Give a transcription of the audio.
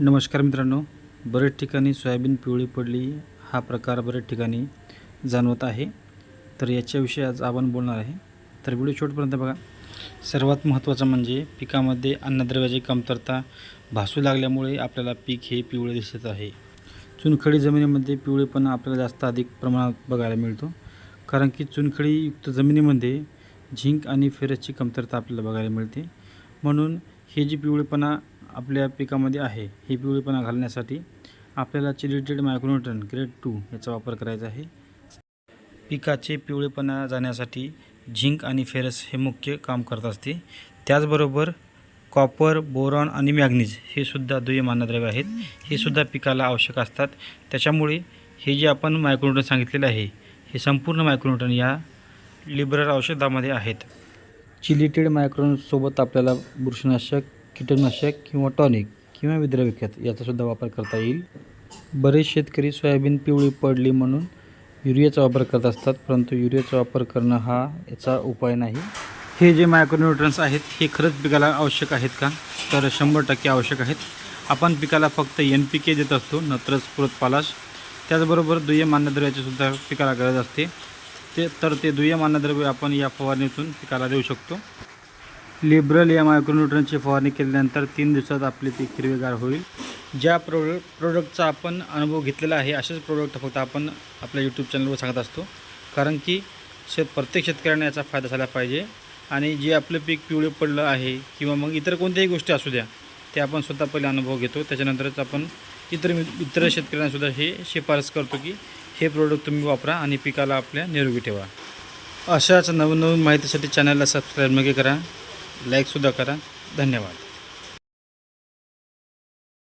नमस्कार मित्रांनो बरेच ठिकाणी सोयाबीन पिवळी पडली हा प्रकार बरेच ठिकाणी जाणवत आहे. तर याच्याविषयी आज आपण बोलणार आहे. तर व्हिडिओ शेवटपर्यंत बघा. सर्वात महत्त्वाचं म्हणजे पिकामध्ये अन्नद्रव्याची कमतरता भासू लागल्यामुळे आपल्याला पीक हे पिवळे दिसत आहे. चुनखडी जमिनीमध्ये पिवळेपणा आपल्याला जास्त अधिक प्रमाणात बघायला मिळतो. कारण की चुनखडीयुक्त जमिनीमध्ये झिंक आणि फेरसची कमतरता आपल्याला बघायला मिळते. म्हणून हे जी पिवळेपणा आपल्या पिकामध्ये आहे हे पिवळेपणा घालण्यासाठी आपल्याला चिलिटेड मायक्रोन्यूट्रन ग्रेड टू याचा वापर करायचा आहे. पिकाचे पिवळेपणा जाण्यासाठी झिंक आणि फेरस हे मुख्य काम करत असते. त्याचबरोबर कॉपर बोरॉन आणि मॅग्नीज हे सुद्धा दुय्यम मानद्रव्य आहेत. हे सुद्धा पिकाला आवश्यक असतात. त्याच्यामुळे हे जे आपण मायक्रोन्यूटन सांगितलेलं आहे हे संपूर्ण मायक्रोन्यूटन या लिबरल औषधामध्ये आहेत. चिलिटेड मायक्रोनसोबत आपल्याला बुरशीनाशक कीटकनाशक किंवा टॉनिक किंवा विद्रविख्यात याचासुद्धा वापर करता येईल. बरेच शेतकरी सोयाबीन पिवळी पडली म्हणून युरियाचा वापर करत असतात परंतु युरियाचा वापर करणं हा याचा उपाय नाही. हे जे मायक्रोन्यूट्रन्स आहेत हे खरंच पिकाला आवश्यक आहेत का? तर शंभर टक्के आवश्यक आहेत. आपण पिकाला फक्त एन पी के देत असतो नत्रच पुरत पालाश त्याचबरोबर दुय्यम अन्नद्रव्याची सुद्धा पिकाला गरज असते. ते तर ते दुय्यम अन्नद्रव्य आपण या फवारणीतून पिकाला देऊ शकतो. लिबरल या मायक्रोन्यूट्रनची फवारणी केल्यानंतर तीन दिवसात आपले पीक हिरवेगार होईल. ज्या प्रो प्रोडक्टचा आपण अनुभव घेतलेला आहे असेच प्रोडक्ट फक्त आपण आपल्या यूट्यूब चॅनलवर सांगत असतो. कारण की शेत प्रत्येक शेतकऱ्यांना याचा फायदा झाला पाहिजे. आणि जे आपलं पीक पिवळे पडलं आहे किंवा मग इतर कोणत्याही गोष्टी असू द्या ते आपण स्वतः पहिले अनुभव घेतो. त्याच्यानंतरच आपण इतर इतर शेतकऱ्यांनासुद्धा हे शिफारस करतो की हे प्रोडक्ट तुम्ही वापरा आणि पिकाला आपल्या निरोगी ठेवा. अशाच नवनवीन माहितीसाठी चॅनलला सबस्क्राईब नक्की करा. लाईकसुद्धा करा. धन्यवाद.